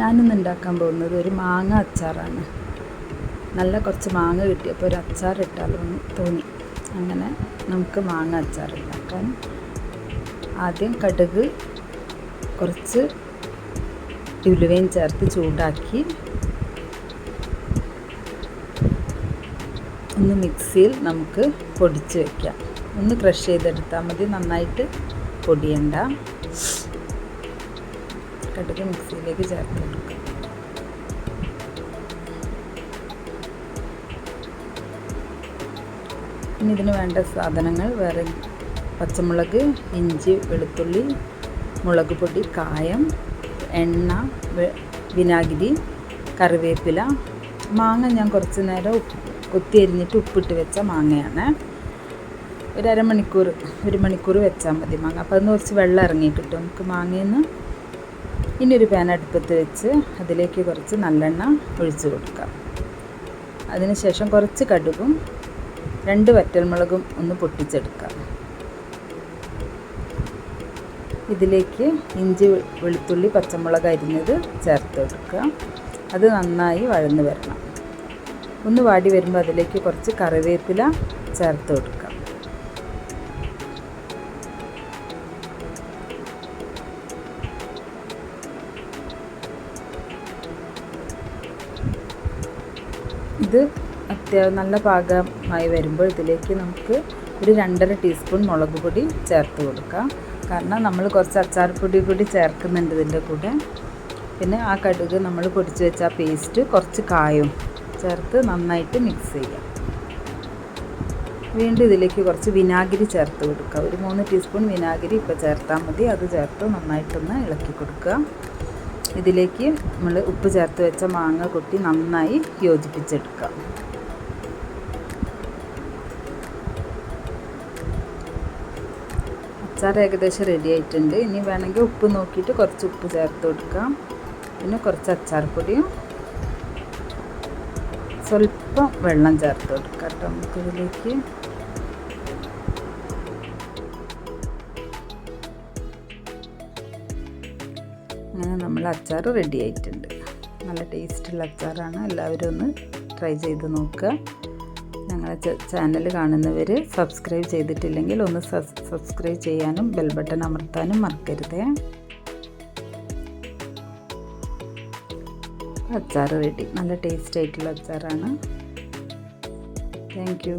ഞാനിന്ന് ഉണ്ടാക്കാൻ പോകുന്നത് ഒരു മാങ്ങ അച്ചാറാണ്. നല്ല കുറച്ച് മാങ്ങ കിട്ടിയപ്പോൾ ഒരു അച്ചാർ ഇട്ടാലോ എന്ന് തോന്നി. അങ്ങനെ നമുക്ക് മാങ്ങ അച്ചാർ ഉണ്ടാക്കാൻ ആദ്യം കടുക് കുറച്ച് ഉലുവയും ചേർത്ത് ചൂടാക്കി ഒന്ന് മിക്സിയിൽ നമുക്ക് പൊടിച്ച് വയ്ക്കാം ഒന്ന് ക്രഷ് ചെയ്തെടുത്താൽ മതി. നന്നായിട്ട് പൊടിയണ്ട. കടുക് മിക്സിയിലേക്ക് ചേർത്ത്. കൊടുക്കുക ഇനി ഇതിന് വേണ്ട സാധനങ്ങൾ വേറെ പച്ചമുളക് ഇഞ്ചി വെളുത്തുള്ളി മുളക് പൊടി കായം എണ്ണ വിനാഗിരി കറിവേപ്പില മാങ്ങ ഞാൻ കുറച്ച് നേരം കൊത്തി അരിഞ്ഞിട്ട് ഉപ്പിട്ട് വെച്ച മാങ്ങയാണ്. ഒരു അരമണിക്കൂർ ഒരു മണിക്കൂർ വെച്ചാൽ മതി മാങ്ങ. അപ്പോൾ അതിന് കുറച്ച് വെള്ളം ഇറങ്ങി നമുക്ക് മാങ്ങയിൽ നിന്ന് ഇനി ഒരു പാൻ അടുപ്പത്ത് വെച്ച് അതിലേക്ക് കുറച്ച് നല്ലെണ്ണ ഒഴിച്ചു കൊടുക്കാം. അതിനുശേഷം കുറച്ച് കടുകും രണ്ട് വറ്റൽമുളകും ഒന്ന് പൊട്ടിച്ചെടുക്കാം. ഇതിലേക്ക് ഇഞ്ചി വെളുത്തുള്ളി പച്ചമുളക് അരിഞ്ഞത് ചേർത്ത് കൊടുക്കുക. അത് നന്നായി വഴന്ന് വരണം. ഒന്ന് വാടി വരുമ്പോൾ അതിലേക്ക് കുറച്ച് കറിവേപ്പില ചേർത്ത് കൊടുക്കുക. ഇത് അത്യാവശ്യം നല്ല പാകമായി വരുമ്പോൾ ഇതിലേക്ക് നമുക്ക് ഒരു രണ്ടര ടീസ്പൂൺ മുളക് പൊടി ചേർത്ത് കൊടുക്കാം. കാരണം നമ്മൾ കുറച്ച് അച്ചാർപ്പൊടി കൂടി ചേർക്കുന്നുണ്ട് ഇതിന്റെ കൂടെ. പിന്നെ ആ കടുക് നമ്മൾ പൊടിച്ച് വെച്ച പേസ്റ്റ് കുറച്ച് കായും ചേർത്ത് നന്നായിട്ട് മിക്സ് ചെയ്യാം. വീണ്ടും ഇതിലേക്ക് കുറച്ച് വിനാഗിരി ചേർത്ത് കൊടുക്കുക ഒരു മൂന്ന് ടീസ്പൂൺ വിനാഗിരി ഇപ്പോൾ ചേർത്താൽ മതി. അത് ചേർത്ത് നന്നായിട്ടൊന്ന് ഇളക്കി കൊടുക്കുക. ഇതിലേക്ക് നമ്മൾ ഉപ്പ് ചേർത്ത് വെച്ച മാങ്ങ കൊട്ടി നന്നായി യോജിപ്പിച്ചെടുക്കാം. അച്ചാർ ഏകദേശം റെഡി ആയിട്ടുണ്ട്. ഇനി വേണമെങ്കിൽ ഉപ്പ് നോക്കിയിട്ട് കുറച്ച് ഉപ്പ് ചേർത്ത് കൊടുക്കാം. പിന്നെ കുറച്ച് അച്ചാർ പൊടിയും സ്വല്പം വെള്ളം ചേർത്ത് കൊടുക്കാം കേട്ടോ. നമുക്കിതിലേക്ക് അങ്ങനെ നമ്മൾ അച്ചാർ റെഡി ആയിട്ടുണ്ട്. നല്ല ടേസ്റ്റുള്ള അച്ചാറാണ്. എല്ലാവരും ഒന്ന് ട്രൈ ചെയ്ത് നോക്കുക. ഞങ്ങളെ ചാനൽ കാണുന്നവർ സബ്സ്ക്രൈബ് ചെയ്തിട്ടില്ലെങ്കിൽ ഒന്ന് സബ്സ്ക്രൈബ് ചെയ്യാനും ബെൽ ബട്ടൺ അമർത്താനും മറക്കരുതേ. അച്ചാർ റെഡി നല്ല ടേസ്റ്റ് ആയിട്ടുള്ള അച്ചാറാണ്. Thank you